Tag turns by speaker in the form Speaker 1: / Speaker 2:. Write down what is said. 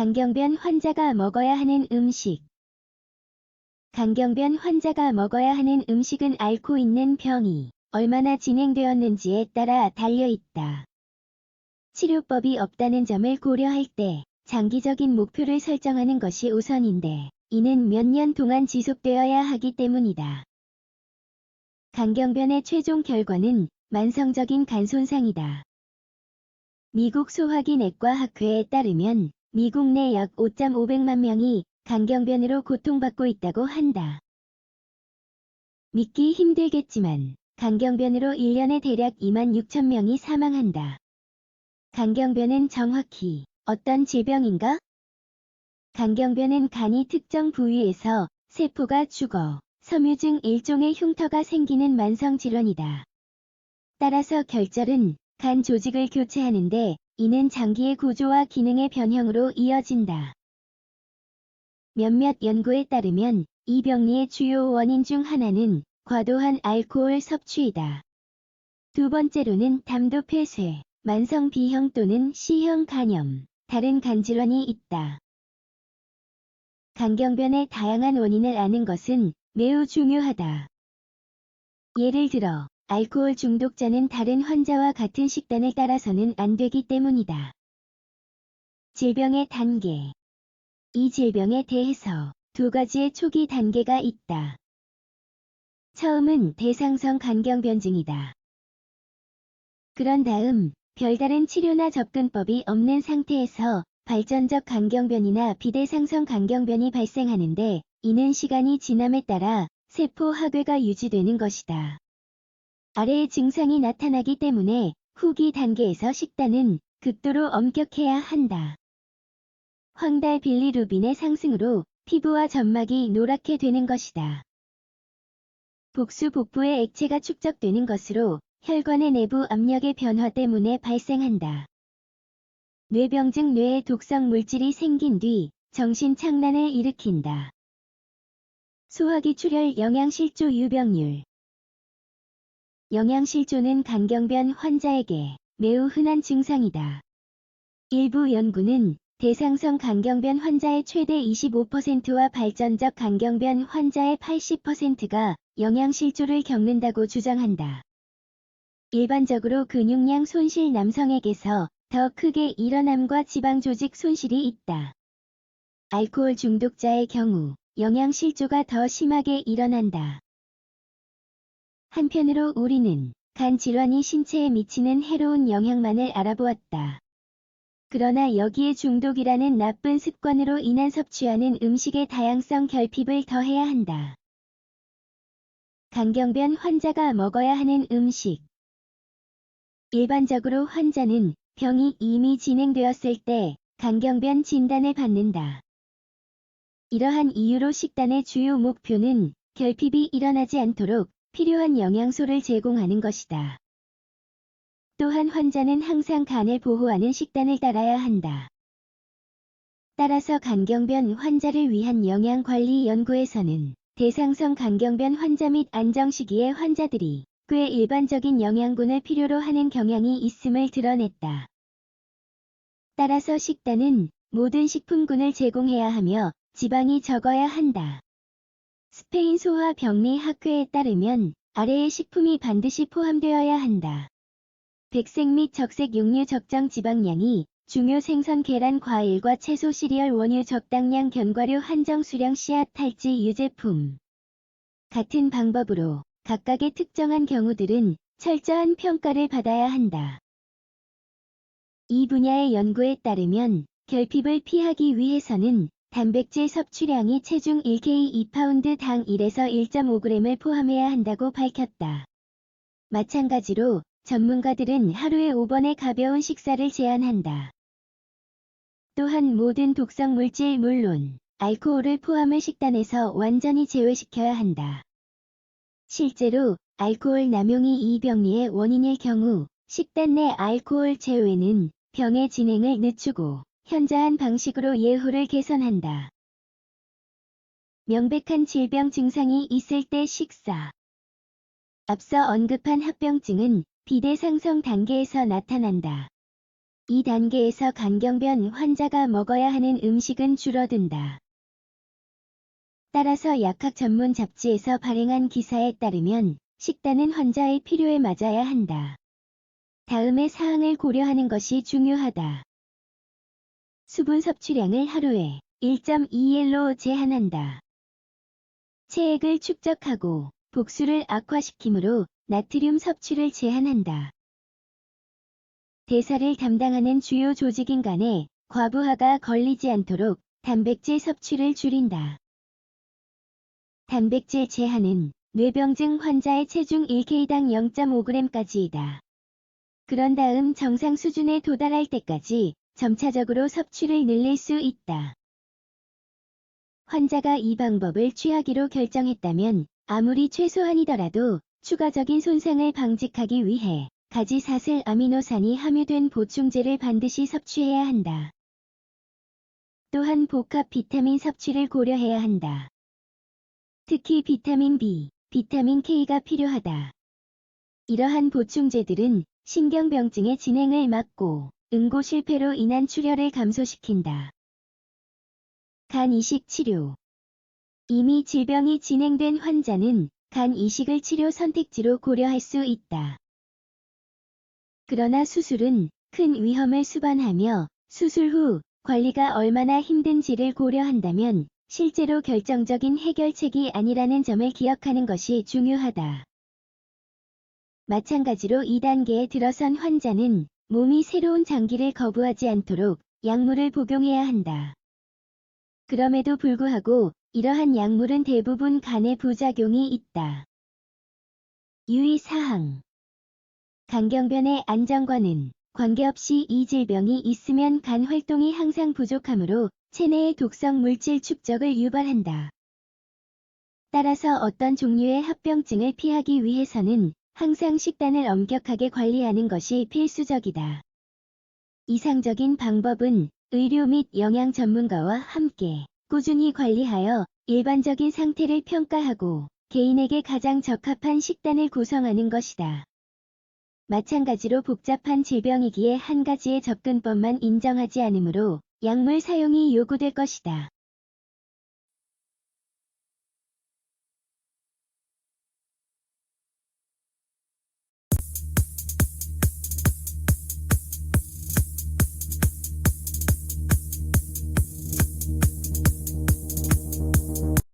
Speaker 1: 간경변 환자가 먹어야 하는 음식 간경변 환자가 먹어야 하는 음식은 앓고 있는 병이 얼마나 진행되었는지에 따라 달려있다. 치료법이 없다는 점을 고려할 때 장기적인 목표를 설정하는 것이 우선인데 이는 몇 년 동안 지속되어야 하기 때문이다. 간경변의 최종 결과는 만성적인 간 손상이다. 미국 소화기 내과 학회에 따르면 미국 내 약 5.500만 명이 간경변으로 고통받고 있다고 한다. 믿기 힘들겠지만 간경변으로 1년에 대략 2만 6천 명이 사망한다. 간경변은 정확히 어떤 질병인가? 간경변은 간이 특정 부위에서 세포가 죽어 섬유증 일종의 흉터가 생기는 만성 질환이다. 따라서 결절은 간 조직을 교체하는데 이는 장기의 구조와 기능의 변형으로 이어진다. 몇몇 연구에 따르면 이 병리의 주요 원인 중 하나는 과도한 알코올 섭취이다. 두 번째로는 담도 폐쇄, 만성 B형 또는 C형 간염, 다른 간질환이 있다. 간경변의 다양한 원인을 아는 것은 매우 중요하다. 예를 들어, 알코올 중독자는 다른 환자와 같은 식단을 따라서는 안 되기 때문이다. 질병의 단계 이 질병에 대해서 두 가지의 초기 단계가 있다. 처음은 대상성 간경변증이다. 그런 다음 별다른 치료나 접근법이 없는 상태에서 발전적 간경변이나 비대상성 간경변이 발생하는데 이는 시간이 지남에 따라 세포 학외가 유지되는 것이다. 아래의 증상이 나타나기 때문에 후기 단계에서 식단은 극도로 엄격해야 한다. 황달 빌리루빈의 상승으로 피부와 점막이 노랗게 되는 것이다. 복수 복부의 액체가 축적되는 것으로 혈관의 내부 압력의 변화 때문에 발생한다. 뇌병증 뇌에 독성 물질이 생긴 뒤 정신 착란을 일으킨다. 소화기 출혈 영양실조 유병률 영양실조는 간경변 환자에게 매우 흔한 증상이다. 일부 연구는 대상성 간경변 환자의 최대 25%와 발전적 간경변 환자의 80%가 영양실조를 겪는다고 주장한다. 일반적으로 근육량 손실 남성에게서 더 크게 일어남과 지방 조직 손실이 있다. 알코올 중독자의 경우 영양실조가 더 심하게 일어난다. 한편으로 우리는 간 질환이 신체에 미치는 해로운 영향만을 알아보았다. 그러나 여기에 중독이라는 나쁜 습관으로 인한 섭취하는 음식의 다양성 결핍을 더해야 한다. 간경변 환자가 먹어야 하는 음식 일반적으로 환자는 병이 이미 진행되었을 때 간경변 진단을 받는다. 이러한 이유로 식단의 주요 목표는 결핍이 일어나지 않도록 필요한 영양소를 제공하는 것이다. 또한 환자는 항상 간을 보호하는 식단을 따라야 한다. 따라서 간경변 환자를 위한 영양관리 연구에서는 대상성 간경변 환자 및 안정 시기의 환자들이 꽤 일반적인 영양분을 필요로 하는 경향이 있음을 드러냈다. 따라서 식단은 모든 식품군을 제공해야 하며 지방이 적어야 한다. 스페인 소화병리 학회에 따르면 아래의 식품이 반드시 포함되어야 한다. 백색 및 적색 육류 적정 지방량이 중요 생선 계란 과일과 채소 시리얼 원유 적당량 견과류 한정 수량 씨앗 탈지 유제품 같은 방법으로 각각의 특정한 경우들은 철저한 평가를 받아야 한다. 이 분야의 연구에 따르면 결핍을 피하기 위해서는 단백질 섭취량이 체중 1K 2파운드 당 1에서 1.5g을 포함해야 한다고 밝혔다. 마찬가지로 전문가들은 하루에 5번의 가벼운 식사를 제한한다. 또한 모든 독성 물질 물론 알코올을 포함을 식단에서 완전히 제외시켜야 한다. 실제로 알코올 남용이 이 병리의 원인일 경우 식단 내 알코올 제외는 병의 진행을 늦추고 현저한 방식으로 예후를 개선한다. 명백한 질병 증상이 있을 때 식사 앞서 언급한 합병증은 비대 상성 단계에서 나타난다. 이 단계에서 간경변 환자가 먹어야 하는 음식은 줄어든다. 따라서 약학 전문 잡지에서 발행한 기사에 따르면 식단은 환자의 필요에 맞아야 한다. 다음의 사항을 고려하는 것이 중요하다. 수분 섭취량을 하루에 1.2일로 제한한다. 체액을 축적하고 복수를 악화시키므로 나트륨 섭취를 제한한다. 대사를 담당하는 주요 조직인 간에 과부하가 걸리지 않도록 단백질 섭취를 줄인다. 단백질 제한은 뇌병증 환자의 체중 1kg당 0.5g까지이다. 그런 다음 정상 수준에 도달할 때까지 점차적으로 섭취를 늘릴 수 있다. 환자가 이 방법을 취하기로 결정했다면 아무리 최소한이더라도 추가적인 손상을 방지하기 위해 가지사슬 아미노산이 함유된 보충제를 반드시 섭취해야 한다. 또한 복합 비타민 섭취를 고려해야 한다. 특히 비타민 B, 비타민 K가 필요하다. 이러한 보충제들은 신경병증의 진행을 막고 응고 실패로 인한 출혈을 감소시킨다. 간 이식 치료 이미 질병이 진행된 환자는 간 이식을 치료 선택지로 고려할 수 있다. 그러나 수술은 큰 위험을 수반하며 수술 후 관리가 얼마나 힘든지를 고려한다면 실제로 결정적인 해결책이 아니라는 점을 기억하는 것이 중요하다. 마찬가지로 2단계에 들어선 환자는 몸이 새로운 장기를 거부하지 않도록 약물을 복용해야 한다. 그럼에도 불구하고 이러한 약물은 대부분 간에 부작용이 있다. 유의사항 간경변의 안정과는 관계없이 이 질병이 있으면 간 활동이 항상 부족하므로 체내의 독성 물질 축적을 유발한다. 따라서 어떤 종류의 합병증을 피하기 위해서는 항상 식단을 엄격하게 관리하는 것이 필수적이다. 이상적인 방법은 의료 및 영양 전문가와 함께 꾸준히 관리하여 일반적인 상태를 평가하고 개인에게 가장 적합한 식단을 구성하는 것이다. 마찬가지로 복잡한 질병이기에 한 가지의 접근법만 인정하지 않으므로 약물 사용이 요구될 것이다.